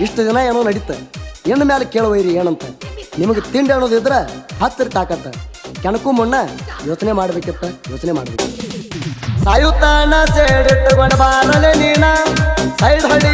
ಇಷ್ಟು ದಿನ ಏನೋ ನಡೀತ. ಏನು ಮೇಲೆ ಕೇಳುವೈರಿ ಏನಂತ. ನಿಮಗೆ ತಿಂಡಿ ಅನ್ನೋದಿದ್ರೆ ಹತ್ತಿರ ತಾಕತ್ತ. ಕೆಣಕು ಮುನ್ನ ಯೋಚನೆ ಮಾಡ್ಬೇಕಿತ್ತ. ಯೋಚನೆ ಮಾಡ್ಬೇಕು. ಸಾಯುತ್ತಾನ ಸೇಡಿಟ್ಟುಕೊಂಡು ಬಾರಲೆ ನೀನ. ಸೈಡ್ ಹಳ್ಳಿ